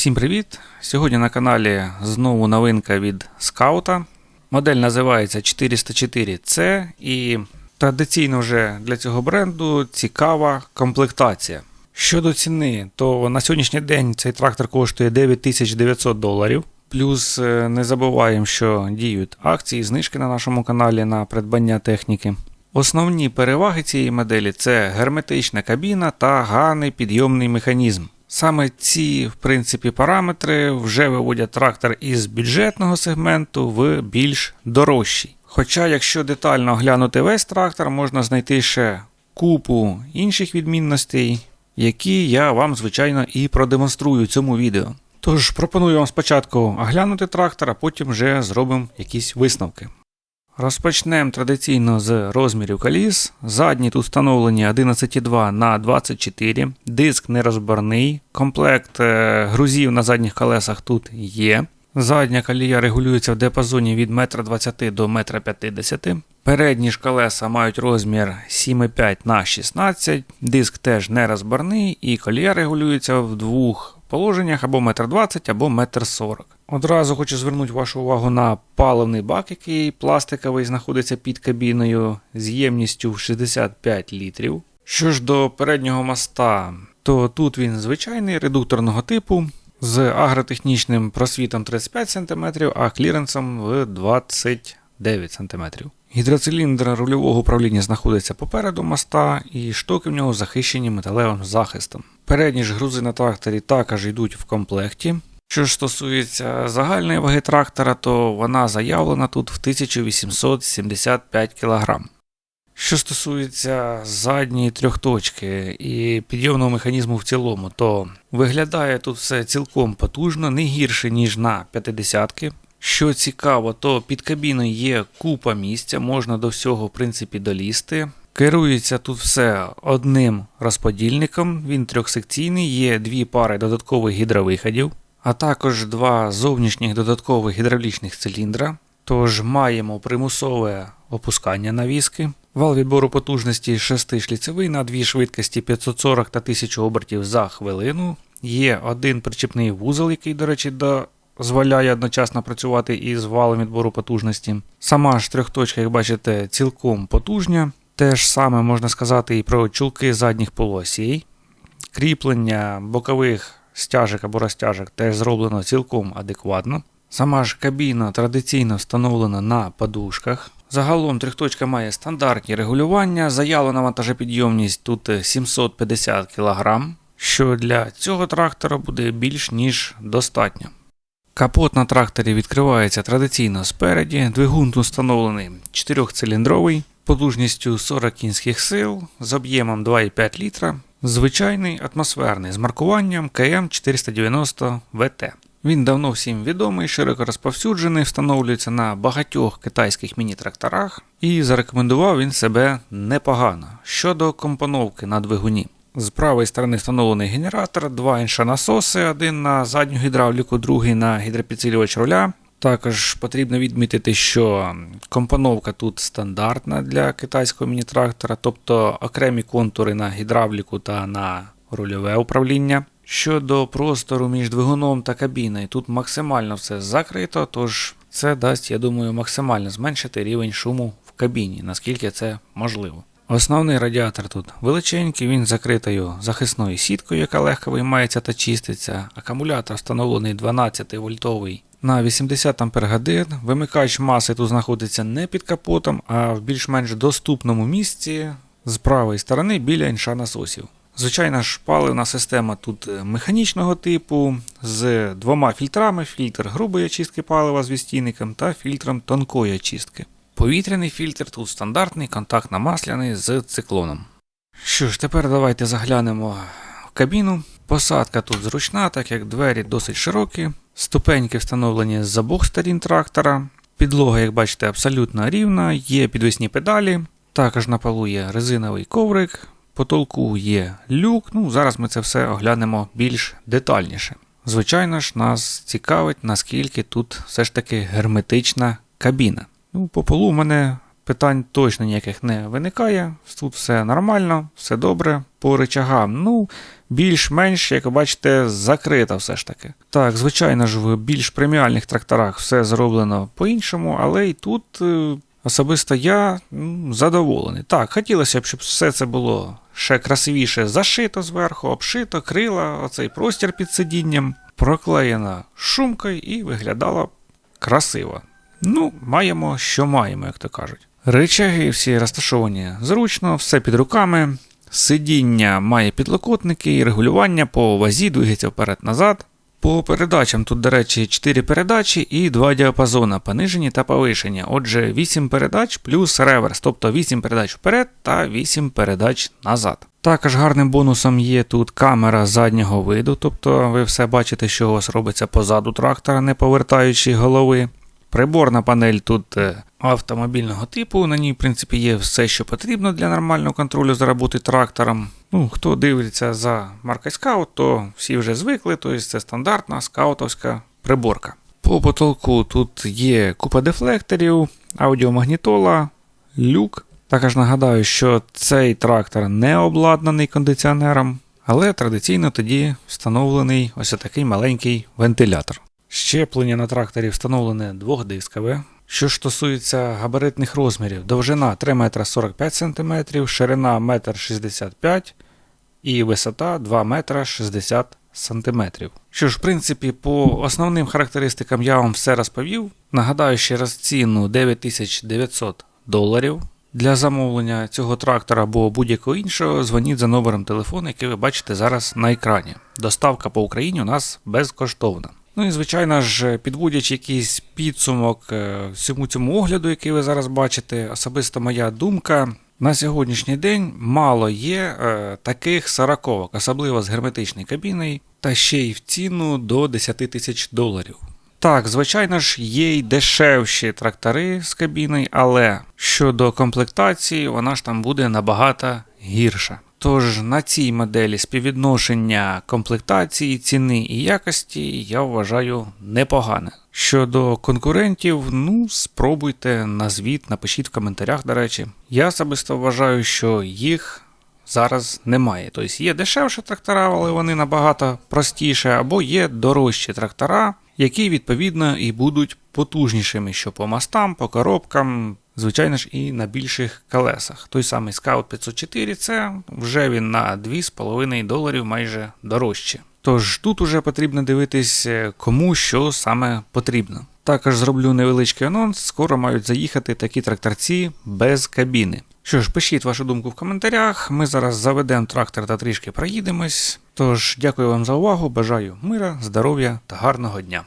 Всім привіт! Сьогодні на каналі знову новинка від скаута. Модель називається 404C і традиційно вже для цього бренду цікава комплектація. Щодо ціни, то на сьогоднішній день цей трактор коштує 9900 доларів. Плюс е, не забуваємо, що діють акції, знижки на нашому каналі на придбання техніки. Основні переваги цієї моделі це герметична кабіна та гарний підйомний механізм. Саме ці, в принципі, параметри вже виводять трактор із бюджетного сегменту в більш дорожчий. Хоча, якщо детально оглянути весь трактор, можна знайти ще купу інших відмінностей, які я вам, звичайно, і продемонструю в цьому відео. Тож пропоную вам спочатку оглянути трактор, а потім вже зробимо якісь висновки. Розпочнемо традиційно з розмірів коліс. Задні тут встановлені 11,2 на 24, диск нерозборний, комплект е, грузів на задніх колесах тут є. Задня колія регулюється в діапазоні від 1,20 м до 1,50 м. Передні ж колеса мають розмір 7,5 на 16 диск теж нерозборний і колія регулюється в двох положеннях або 1,20 м, або 1,40 м. Одразу хочу звернути вашу увагу на паливний бак, який пластиковий знаходиться під кабіною з ємністю в 65 літрів. Що ж до переднього моста, то тут він звичайний редукторного типу з агротехнічним просвітом 35 см, а кліренсом в 29 см. Гідроциліндр рульового управління знаходиться попереду моста, і штоки в нього захищені металевим захистом. Передні ж грузи на тракторі також йдуть в комплекті. Що ж стосується загальної ваги трактора, то вона заявлена тут в 1875 кг. Що стосується задньої трьохточки і підйомного механізму в цілому, то виглядає тут все цілком потужно, не гірше, ніж на 50-ки. Що цікаво, то під кабіною є купа місця, можна до всього в принципі долізти. Керується тут все одним розподільником, він трьохсекційний, є дві пари додаткових гідровиходів, а також два зовнішніх додаткових гідравлічних циліндра. Тож маємо примусове опускання навіски. Вал відбору потужності 6 шліцевий на дві швидкості 540 та 1000 обертів за хвилину. Є один причіпний вузол, який, до речі, дозволяє одночасно працювати із валом відбору потужності. Сама ж трьохточка, як бачите, цілком потужня. Те ж саме можна сказати і про чулки задніх полуосей. Кріплення бокових стяжок або розтяжок теж зроблено цілком адекватно. Сама ж кабіна традиційно встановлена на подушках. Загалом трьохточка має стандартні регулювання, заявлена вантажопідйомність тут 750 кг, що для цього трактора буде більш ніж достатньо. Капот на тракторі відкривається традиційно спереді, двигун тут встановлений 4-циліндровий, потужністю 40 кінських сил з об'ємом 2,5 літра, звичайний атмосферний з маркуванням КМ 490 ВТ. Він давно всім відомий, широко розповсюджений, встановлюється на багатьох китайських міні-тракторах і зарекомендував він себе непогано щодо компоновки на двигуні. З правої сторони встановлений генератор, два іншонасоси, один на задню гідравліку, другий на гідропідсилювач руля. Також потрібно відмітити, що компоновка тут стандартна для китайського міні-трактора, тобто окремі контури на гідравліку та на рульове управління. Щодо простору між двигуном та кабіною, тут максимально все закрито, тож це дасть, я думаю, максимально зменшити рівень шуму в кабіні, наскільки це можливо. Основний радіатор тут величенький, він закритою захисною сіткою, яка легко виймається та чиститься. Акумулятор встановлений 12 вольтовий на 80 Ах. Вимикач маси тут знаходиться не під капотом, а в більш-менш доступному місці з правої сторони біля інша насосів. Звичайна ж паливна система тут механічного типу з двома фільтрами: фільтр грубої очистки палива з відстійником та фільтром тонкої очистки. Повітряний фільтр тут стандартний, контактно-масляний з циклоном. Що ж, тепер давайте заглянемо в кабіну. Посадка тут зручна, так як двері досить широкі, ступеньки встановлені з обох сторін трактора. Підлога, як бачите, абсолютно рівна, є підвісні педалі, також на полу є резиновий коврик, потолку є люк. Ну, Зараз ми це все оглянемо більш детальніше. Звичайно ж, нас цікавить, наскільки тут все ж таки герметична кабіна. Ну, По полу в мене питань точно ніяких не виникає. Тут все нормально, все добре. По речагам, ну, більш-менш, як ви бачите, закрита все ж таки. Так, звичайно ж, в більш преміальних тракторах все зроблено по-іншому, але і тут е, особисто я задоволений. Так, хотілося б, щоб все це було ще красивіше зашито зверху, обшито, крила, оцей простір під сидінням, проклеєна шумкою і виглядало красиво. Ну, маємо, що маємо, як то кажуть. Речаги всі розташовані зручно, все під руками. Сидіння має підлокотники і регулювання по вазі двигається вперед-назад. По передачам тут, до речі, 4 передачі і 2 діапазона, понижені та повишені. Отже, 8 передач плюс реверс, тобто 8 передач вперед та 8 передач назад. Також гарним бонусом є тут камера заднього виду, тобто ви все бачите, що у вас робиться позаду трактора, не повертаючи голови. Приборна панель тут е, автомобільного типу. На ній, в принципі, є все, що потрібно для нормального контролю за роботи трактором. Ну, хто дивиться за маркою Scout, то всі вже звикли, тобто це стандартна скаутовська приборка. По потолку тут є купа дефлекторів, аудіомагнітола, люк. Також нагадаю, що цей трактор не обладнаний кондиціонером, але традиційно тоді встановлений ось такий маленький вентилятор. Щеплення на тракторі встановлене двохдискове. Що ж стосується габаритних розмірів, довжина 3 метра 45 см, ширина 1,65 м і висота 2 метра 60 см. Що ж, в принципі, по основним характеристикам я вам все розповів. Нагадаю ще раз ціну 9900 доларів. Для замовлення цього трактора або будь-якого іншого дзвоніть за номером телефону, який ви бачите зараз на екрані. Доставка по Україні у нас безкоштовна. Ну і звичайно ж, підводячи якийсь підсумок е, всьому цьому огляду, який ви зараз бачите, особисто моя думка. На сьогоднішній день мало є е, таких сороковок, особливо з герметичною кабіною, та ще й в ціну до 10 тисяч доларів. Так, звичайно ж, є й дешевші трактори з кабіною, але щодо комплектації, вона ж там буде набагато гірша. Тож на цій моделі співвідношення комплектації, ціни і якості я вважаю непогане. Щодо конкурентів, ну спробуйте назвіть, напишіть в коментарях, до речі. Я особисто вважаю, що їх зараз немає. Тобто є дешевші трактора, але вони набагато простіші, або є дорожчі трактора, які відповідно і будуть потужнішими, що по мостам, по коробкам, звичайно ж, і на більших колесах. Той самий Scout 504 це вже він на 2,5 доларів майже дорожче. Тож тут уже потрібно дивитись, е, кому що саме потрібно. Також зроблю невеличкий анонс, скоро мають заїхати такі тракторці без кабіни. Що ж, пишіть вашу думку в коментарях. Ми зараз заведемо трактор та трішки проїдемось. Тож, дякую вам за увагу, бажаю мира, здоров'я та гарного дня.